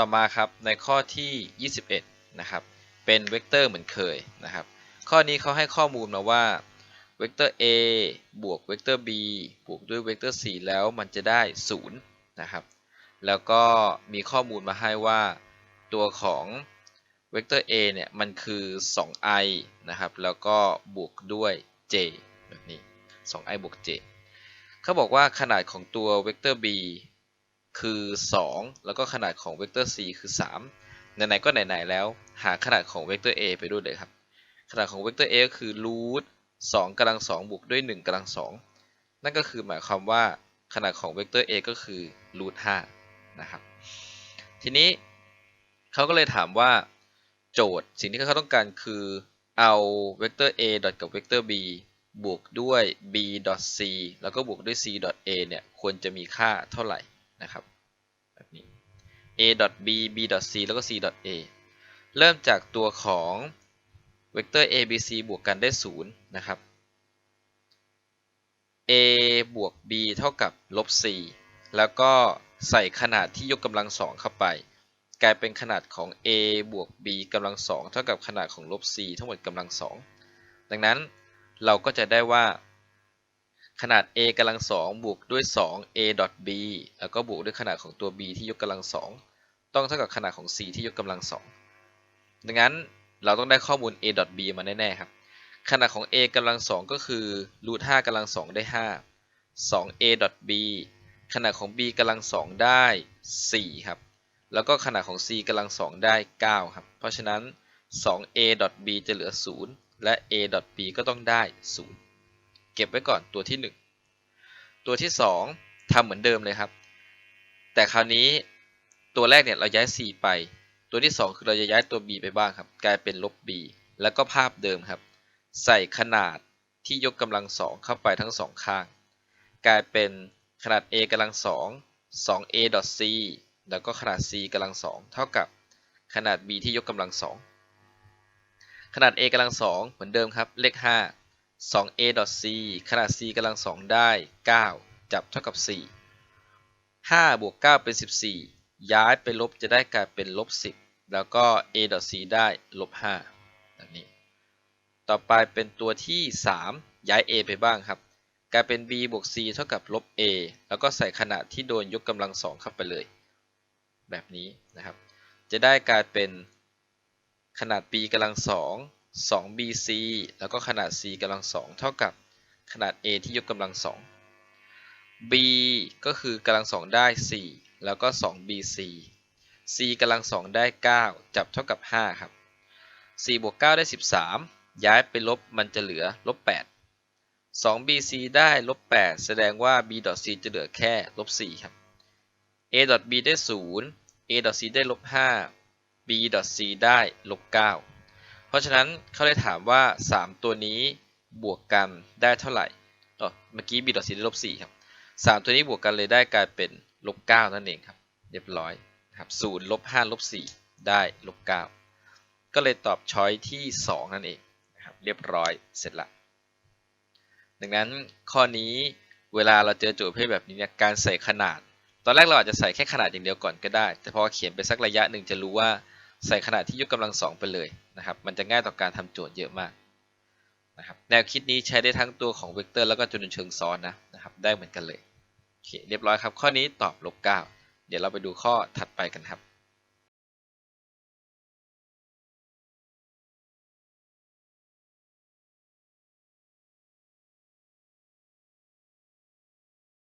ต่อมาครับในข้อที่ 21 นะครับ เป็นเวกเตอร์เหมือนเคยนะครับ ข้อนี้เขาให้ข้อมูลมาว่าเวกเตอร์ a บวกเวกเตอร์ b บวกด้วยเวกเตอร์ c แล้วมันจะได้ 0 นะครับ แล้วก็มีข้อมูลมาให้ว่าตัวของเวกเตอร์ a เนี่ยมันคือ 2i นะครับ แล้วก็บวกด้วย j แบบนี้ 2i บวก j เขาบอกว่าขนาดของตัวเวกเตอร์ b คือ 2 แล้วก็ขนาดของเวกเตอร์ c คือ 3 ไหนๆก็ไหนๆแล้ว หาขนาดของเวกเตอร์ a ไปด้วยเลยครับ ขนาดของเวกเตอร์ a ก็คือรูท2กำลัง2บวกด้วย1กำลัง2นั่นก็คือหมายความว่าขนาดของเวกเตอร์ a ก็คือรูท5นะครับ ทีนี้เขาก็เลยถามว่าโจทย์สิ่งที่เขาต้องการคือเอาเวกเตอร์ a ดอทกับเวกเตอร์ b บวกด้วย b ดอท c แล้วก็บวกด้วย c ดอท a เนี่ยควรจะมีค่าเท่าไหร่ นะครับแบบนี้ a b b c แล้วก็ c a เริ่มจากตัวของเวกเตอร์ a b c บวกกันได้ 0 นะครับ a บวก b เท่ากับลบ c แล้วก็ใส่ขนาดที่ยกกำลังสองเข้าไป กลายเป็นขนาดของ a บวก b กำลังสองเท่ากับขนาดของลบ c ทั้งหมดกำลังสองดังนั้นเราก็จะได้ว่า ขนาด a กำลังสองบวกด้วย 2 a dot b แล้วก็บวกด้วยขนาดของตัว b ที่ยกกำลังสองต้องเท่ากับขนาดของ c ที่ยกกำลังสองดังนั้นเราต้องได้ข้อมูล a dot b มาแน่ๆครับ ขนาดของ a กำลังสองก็คือรูท5กำลังสองได้5 2 a dot b ขนาดของ b กำลังสองได้4ครับ แล้วก็ขนาดของ c กำลังสองได้9ครับ เพราะฉะนั้น 2a dot b จะเหลือ 0 และ a dot b ก็ต้องได้ 0 เก็บไว้ก่อนตัวที่ 1 ตัวที่ 2ทำเหมือนเดิมเลยครับ แต่คราวนี้ตัวแรกเนี่ยเราย้าย c ไป ตัวที่ 2 คือเราจะย้ายตัว b ไปบ้างครับ กลายเป็นลบ b แล้วก็ภาพเดิมครับ ใส่ขนาดที่ยกกำลังสองเข้าไปทั้งสองข้าง กลายเป็นขนาด a กำลังสอง 2a c แล้วก็ขนาด c กำลังสองเท่ากับขนาด b ที่ยกกำลังสองขนาด a กำลังสองเหมือนเดิมครับ เลข 5 2a dot c ขนาด c กำลังสองได้ 9 จับเท่ากับ 4 5 บวก 9 เป็น 14 ย้ายไปลบจะได้กลายเป็นลบ 10 แล้วก็ a dot c ได้ลบ5แบบนี้ ต่อไปเป็นตัวที่ 3 ย้าย a ไปบ้างครับ กลายเป็น b บวก c เท่ากับลบ a แล้วก็ใส่ขนาดที่โดนยกกำลังสองเข้าไปเลย แบบนี้นะครับ จะได้กลายเป็นขนาด b กำลังสอง 2bc แล้วก็ขนาด c กำลังสองเท่ากับขนาด a ที่ยกกำลังสอง b ก็คือกำลังสองได้ 4 แล้วก็ 2bc c กำลังสองได้ 9 จับเท่ากับ 5 ครับ4บวก9ได้ 13 ย้ายไปลบมันจะเหลือลบ8 2bc ได้ลบ8แสดงว่า b.c จะเหลือแค่ลบ4ครับ a.b ได้ 0 a.c ได้ลบ5 b.c ได้ลบ9 เพราะฉะนั้นเขาเลยถามว่า 3 ตัวนี้บวกกันได้เท่าไหร่อ๋อเมื่อกี้ b.c ได้ลบ4ครับ3ตัวนี้บวกกันเลยได้กลายเป็นลบ9นั่นเองครับ เรียบร้อยครับ0ลบ5ลบ4ได้ลบ9ก็เลยตอบช้อยที่2นั่นเองนะครับเรียบร้อยเสร็จละดังนั้นข้อนี้เวลาเราเจอโจทย์ประเภทแบบนี้เนี่ยการใส่ขนาด ตอนแรกเราอาจจะใส่แค่ขนาดอย่างเดียวก่อนก็ได้ แต่พอเขียนไปสักระยะหนึ่งจะรู้ว่า ใส่ขนาดที่ยกกำลังสองไปเลยนะครับ มันจะง่ายต่อการทำโจทย์เยอะมากนะครับ แนวคิดนี้ใช้ได้ทั้งตัวของเวกเตอร์แล้วก็จำนวนเชิงซ้อนนะนะครับ ได้เหมือนกันเลยโอเคเรียบร้อยครับ ข้อนี้ตอบลบเก้าเดี๋ยวเราไปดูข้อถัดไปกันครับ